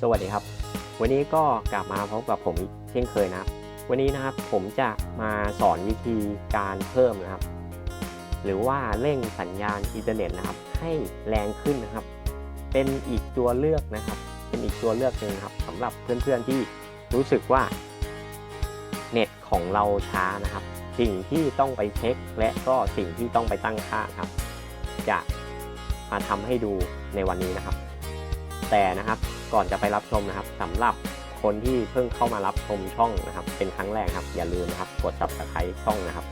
สวัสดีครับ วันนี้ก็กลับมาพบกับผมอีกเช่นเคยนะครับ วันนี้นะครับผมจะมาสอนวิธีการเพิ่มนะครับ หรือว่าเร่งสัญญาณอินเทอร์เน็ตนะครับ ให้แรงขึ้นนะครับ เป็นอีกตัวเลือกนะครับ เป็นอีกตัวเลือกหนึ่งครับสำหรับเพื่อนๆที่รู้สึกว่าเน็ตของเราช้านะครับ สิ่งที่ต้องไปเช็คและก็สิ่งที่ต้องไปตั้งค่าครับ จะมาทำให้ดูในวันนี้นะครับ แต่นะครับ ก่อนจะไปรับชมนะครับสำหรับคนที่เพิ่งเข้ามารับชมช่องนะครับ เป็นครั้งแรกครับ อย่าลืมนะครับ กด subscribe ช่องนะครับ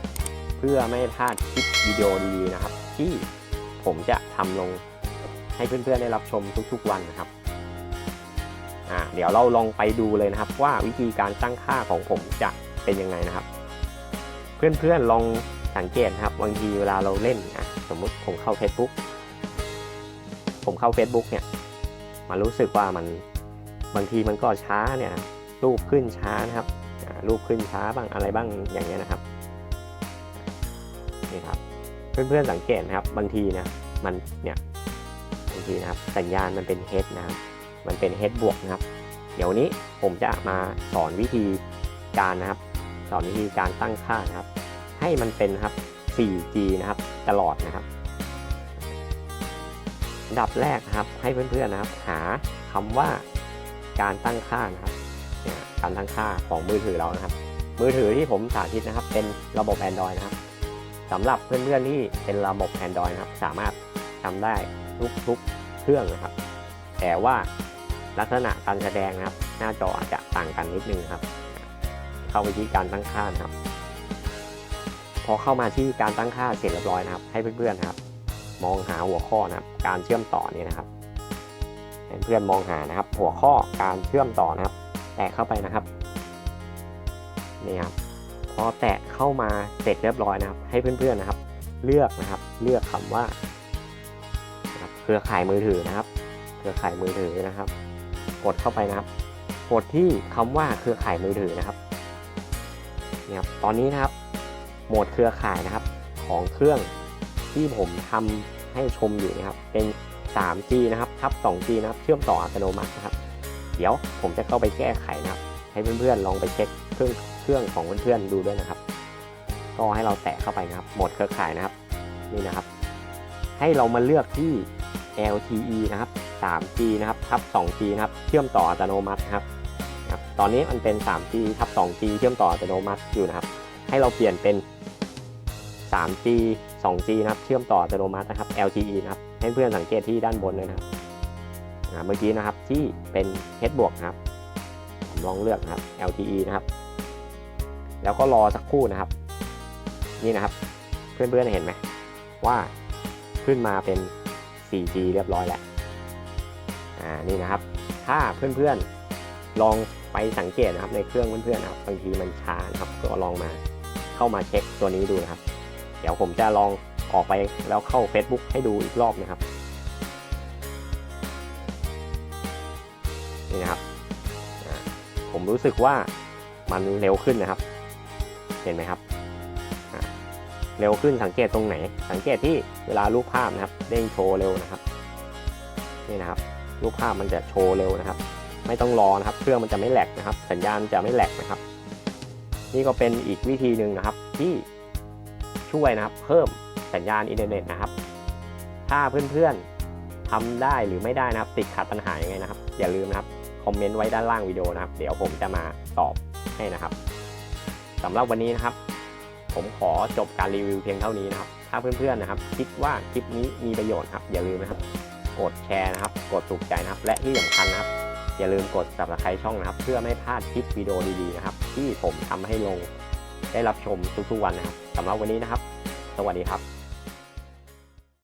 เพื่อไม่พลาดคลิปวิดีโอดีๆนะครับ ที่ผมจะทำลงให้เพื่อนๆได้รับชมทุกๆวันนะครับอ่าเดี๋ยวเราลองไปดูเลยนะครับ ว่าวิธีการตั้งค่าของผมจะเป็นยังไงนะครับ เพื่อนๆลองสังเกตนะครับบางทีเวลาเราเล่นนะสมมุติผมเข้า Facebook ผมเข้า Facebook เนี่ย มันรู้สึกว่ามันบางทีมันก็ช้าเนี่ยรูปขึ้นช้านะครับรูปขึ้นช้าบ้างอะไรบ้างอย่างเงี้ยนะครับนี่ครับเพื่อนๆสังเกตนะครับบางทีนะมันเนี่ยบางทีนะครับสัญญาณมันเป็นเฮดนะครับมันเป็นเฮดบวกนะครับ เดี๋ยวนี้ผมจะมาสอนวิธีการนะครับ สอนวิธีการตั้งค่านะครับ ให้มันเป็นครับ 4G นะครับตลอดนะครับ ดับแรกนะครับ ให้เพื่อนๆนะครับ หาคำว่าการตั้งค่านะครับการตั้งค่าของมือถือเรานะครับ มือถือที่ผมสาธิตนะครับ เป็นระบบ Android นะครับสำหรับเพื่อนๆที่เป็นระบบ Android นะครับ สามารถทำได้ทุกๆเครื่องนะครับ แต่ว่าลักษณะการแสดงนะครับ หน้าจออาจจะต่างกันนิดนึงครับ เข้าไปที่การตั้งค่านะครับ พอเข้ามาที่การตั้งค่าเสร็จเรียบร้อยนะครับ ให้เพื่อนๆนะครับ มองหาหัวข้อนะครับ การเชื่อมต่อเนี่ยนะครับให้เพื่อนมองหานะครับ หัวข้อการเชื่อมต่อนะครับ แตะเข้าไปนะครับนี่ครับพอแตะเข้ามาเสร็จเรียบร้อยนะครับ ให้เพื่อนๆนะครับ เลือกนะครับ เลือกคำว่าครับเครือข่ายมือถือนะครับ เครือข่ายมือถือนะครับ กดเข้าไปนะครับ กดที่คำว่าเครือข่ายมือถือนะครับนี่ครับตอนนี้นะครับ โหมดเครือข่ายนะครับ ของเครื่อง ที่ผมทำให้ชมอยู่นะครับ เป็น 3G นะครับทับ 2G นะครับ เชื่อมต่ออัตโนมัตินะครับ เดี๋ยวผมจะเข้าไปแก้ไขนะครับ ให้เพื่อนๆ ลองไปเช็คเครื่องเครื่องของเพื่อนๆ ดูด้วยนะครับ ก็ให้เราแตะเข้าไปนะครับ โหมดเครือข่ายนะครับ นี่นะครับ ให้เรามาเลือกที่ LTE นะครับ 3G นะครับทับ 2G นะครับ เชื่อมต่ออัตโนมัตินะครับ ตอนนี้มันเป็น 3G ทับ 2G เชื่อมต่ออัตโนมัติอยู่นะครับ ให้เราเปลี่ยนเป็น 3G 2G นะครับเชื่อมต่ออัตโนมัตินะครับ LTE นะครับให้เพื่อนสังเกตที่ด้านบนเลยนะครับเมื่อกี้นะครับที่เป็น H บวกนะครับผมลองเลือกนะครับ LTE นะครับ แล้วก็รอสักครู่นะครับ นี่นะครับ เพื่อนๆเห็นไหมว่าขึ้นมาเป็น 4G เรียบร้อยแล้วอ่านี่นะครับ ถ้าเพื่อนๆลองไปสังเกตนะครับในเครื่องเพื่อนๆนะครับบางทีมันช้านะครับก็ลองมาเข้ามาเช็คตัวนี้ดูนะครับ เดี๋ยวผมจะลองออกไปแล้วเข้า Facebook ให้ดูอีกรอบนะครับนี่นะครับ ผมรู้สึกว่ามันเร็วขึ้นนะครับ เห็นไหมครับ เร็วขึ้นสังเกตตรงไหน สังเกตที่เวลารูปภาพนะครับ เด้งโชว์เร็วนะครับ นี่นะครับ รูปภาพมันจะโชว์เร็วนะครับ ไม่ต้องรอนะครับ เครื่องมันจะไม่แหลกนะครับ สัญญาณจะไม่แหลกนะครับ นี่ก็เป็นอีกวิธีหนึ่งนะครับที่ ช่วยนะครับ เพิ่มสัญญาณอินเทอร์เน็ตนะครับ ถ้าเพื่อนๆทำได้หรือไม่ได้นะครับ ติดขัดปัญหายังไงนะครับ อย่าลืมนะครับคอมเมนต์ไว้ด้านล่างวิดีโอนะครับ เดี๋ยวผมจะมาตอบให้นะครับสำหรับวันนี้นะครับ ผมขอจบการรีวิวเพียงเท่านี้นะครับ ถ้าเพื่อนๆนะครับ คิดว่าคลิปนี้มีประโยชน์ครับ อย่าลืมนะครับ กดแชร์นะครับ กดถูกใจนะครับ และที่สำคัญนะครับ อย่าลืมกด subscribe ช่องนะครับ เพื่อไม่พลาดคลิปวิดีโอดีๆนะครับ ที่ผมทำให้ลง ได้รับชมทุกๆวันนะครับสำหรับวันนี้นะครับ สวัสดีครับ